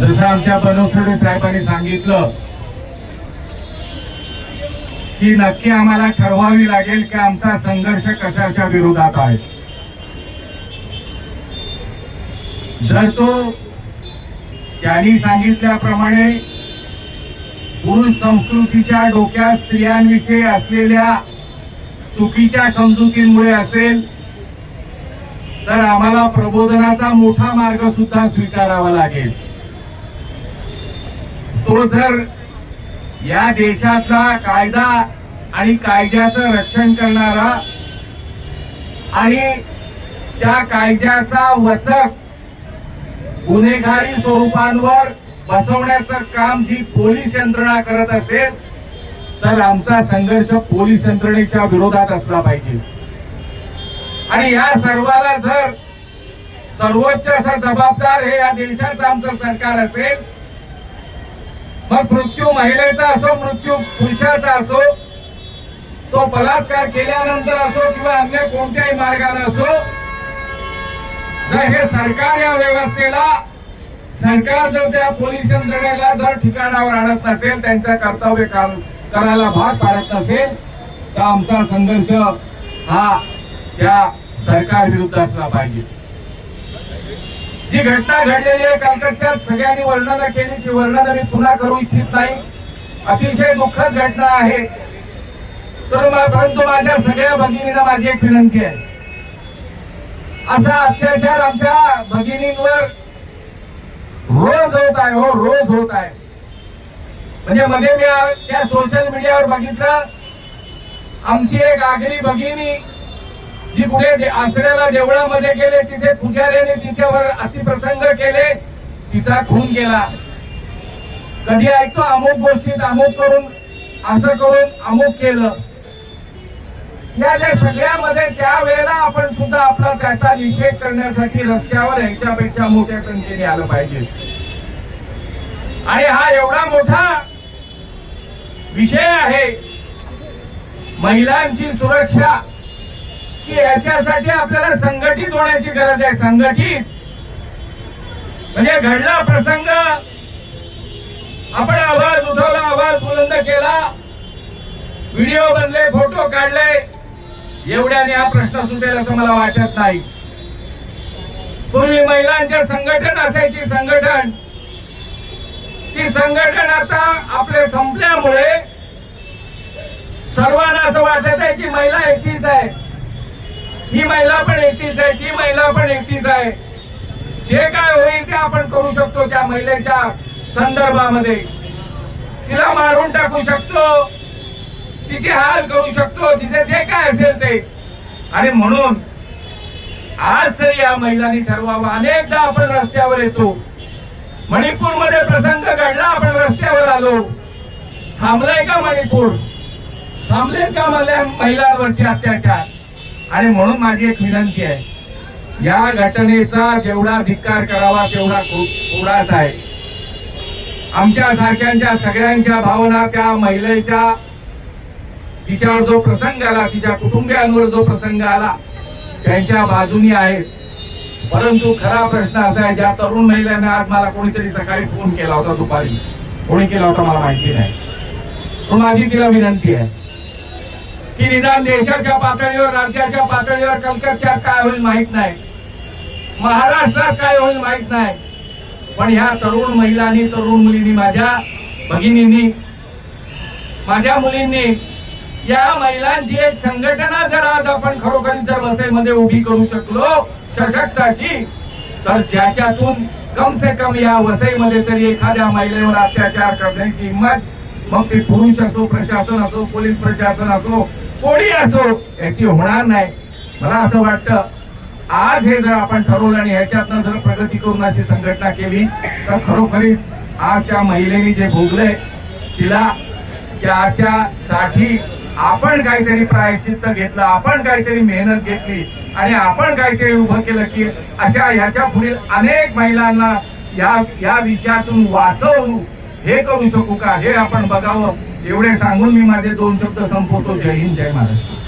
आमच्या बनसोडे साहेबांनी सांगितलं की नक्की आम्हाला ठरवावी लागेल की आमचा संघर्ष कशाच्या विरोधात आहे. जर तो त्यांनी सांगितल्याप्रमाणे पुरुष संस्कृतीच्या डोक्यात स्त्रियांविषयी असलेल्या चुकीच्या समजुतींमुळे असेल तर आम्हाला प्रबोधनाचा मोठा मार्ग सुद्धा स्वीकारावा लागेल. तो जर या देशातला कायदा आणि कायद्याचं रक्षण करणारा आणि त्या कायद्याचा वचक गुन्हेगारी स्वरूपांवर बसवण्याचं काम जी पोलीस यंत्रणा करत असेल तर आमचा संघर्ष पोलीस यंत्रणेच्या विरोधात असला पाहिजे. आणि या सर्वाला जर सर्वोच्च असं जबाबदार हे या देशाचं आमचं सरकार असेल मग मृत्यू महिलेचा असो मृत्यू पुरुषाचा असो तो बलात्कार केल्यानंतर असो किंवा अन्य कोणत्याही मार्गाने असो जर हे सरकार या व्यवस्थेला सरकार जर त्या पोलीस यंत्रणेला जर ठिकाणावर आणत नसेल त्यांचं कर्तव्य काम करायला भाग पाडत नसेल तर आमचा संघर्ष हा त्या सरकार विरुद्ध असला पाहिजे. जी घटना घडलेली आहे कलकत्त्यात सगळ्यांनी वर्णन केली ती वर्णन मी पुन्हा करू इच्छित नाही. अतिशय दुःखद घटना आहे. तर परंतु माझ्या सगळ्या भगिनीला माझी एक विनंती आहे. असा अत्याचार आमच्या भगिनींवर रोज होत आहे हो रोज होत आहे. म्हणजे मध्ये मी त्या सोशल मीडियावर बघितलं. आमची एक आगरी भगिनी की कुठे दे- आसऱ्याला देवळामध्ये गेले तिथे पुजाऱ्याने तिच्यावर अतिप्रसंग केले तिचा खून केला. कधी ऐकतो अमुक गोष्टीत अमुक करून असं करून अमुक केलं. या ज्या सगळ्यामध्ये त्यावेळेला आपण सुद्धा आपला त्याचा निषेध करण्यासाठी रस्त्यावर ह्याच्यापेक्षा मोठ्या संख्येने आलं पाहिजे. आणि हा एवढा मोठा विषय आहे महिलांची सुरक्षा. की याच्यासाठी आपल्याला संघटित होण्याची गरज आहे. संघटित म्हणजे घडला प्रसंग आपण आवाज उठवला आवाज बुलंद केला व्हिडिओ बनले फोटो काढले एवढ्याने हा प्रश्न सुटेल असं मला वाटत नाही. पूर्वी महिलांचे संघटन असायची संघटन. ती संघटन आता आपले संपल्यामुळे सर्वांना असं वाटत आहे की महिला एकटीच आहे ही महिला पण एकटीच आहे ती महिला पण एकटीच आहे. जे काय होईल ते आपण करू शकतो त्या महिलेच्या संदर्भामध्ये. तिला मारून टाकू शकतो. तिचे हाल करू शकतो. तिचे जे काय असेल ते. आणि म्हणून आज तरी या महिलांनी ठरवावं. अनेकदा आपण रस्त्यावर येतो. मणिपूरमध्ये प्रसंग घडला आपण रस्त्यावर आलो. थांबलाय का मणिपूर? थांबले का महिलांवरचे अत्याचार? आणि म्हणून माझी एक विनंती आहे या घटनेचा जेवढा धिक्कार करावा तेवढा थो- थोडाच आहे. आमच्या सारख्यांच्या सगळ्यांच्या भावना त्या महिलेच्या तिच्यावर जो प्रसंग आला तिच्या कुटुंबियांवर जो प्रसंग आला त्यांच्या बाजूनी आहेत. परंतु खरा प्रश्न असा आहे ज्या तरुण महिलांना आज मला कोणीतरी सकाळी फोन केला होता दुपारी. कोणी केला होता मला माहिती नाही. पण माझी तिला विनंती आहे की निदान देशाच्या पातळीवर राज्याच्या पातळीवर कलकत्त्यात काय होईल माहीत नाही. महाराष्ट्रात काय होईल माहीत नाही. पण ह्या तरुण महिलांनी तरुण मुलींनी माझ्या भगिनींनी माझ्या मुलींनी या महिलांची एक संघटना जर आज आपण खरोखरी जर वसईमध्ये उभी करू शकलो सशक्त अशी तर ज्याच्यातून कम से कम या वसईमध्ये तरी एखाद्या महिलेवर अत्याचार करण्याची हिंमत मग ते पुरुष असो प्रशासन असो पोलीस प्रशासन असो कोणी असो याची होणार नाही. मला असं वाटतं आज हे जर आपण ठरवलं आणि ह्याच्यातनं जर प्रगती करून अशी संघटना केली तर खरोखरीच आज त्या महिलेने जे भोगलंय तिला त्याच्यासाठी आपण काहीतरी प्रायश्चित्त घेतलं आपण काहीतरी मेहनत घेतली आणि आपण काहीतरी उभं केलं की अशा ह्याच्या पुढील अनेक महिलांना या या विषयातून वाचवू हे करू शकू का? हे आपण बघावं. एवढे सांगून मी माझे दोन शब्द संपवतो. जय हिंद जय महाराष्ट्र.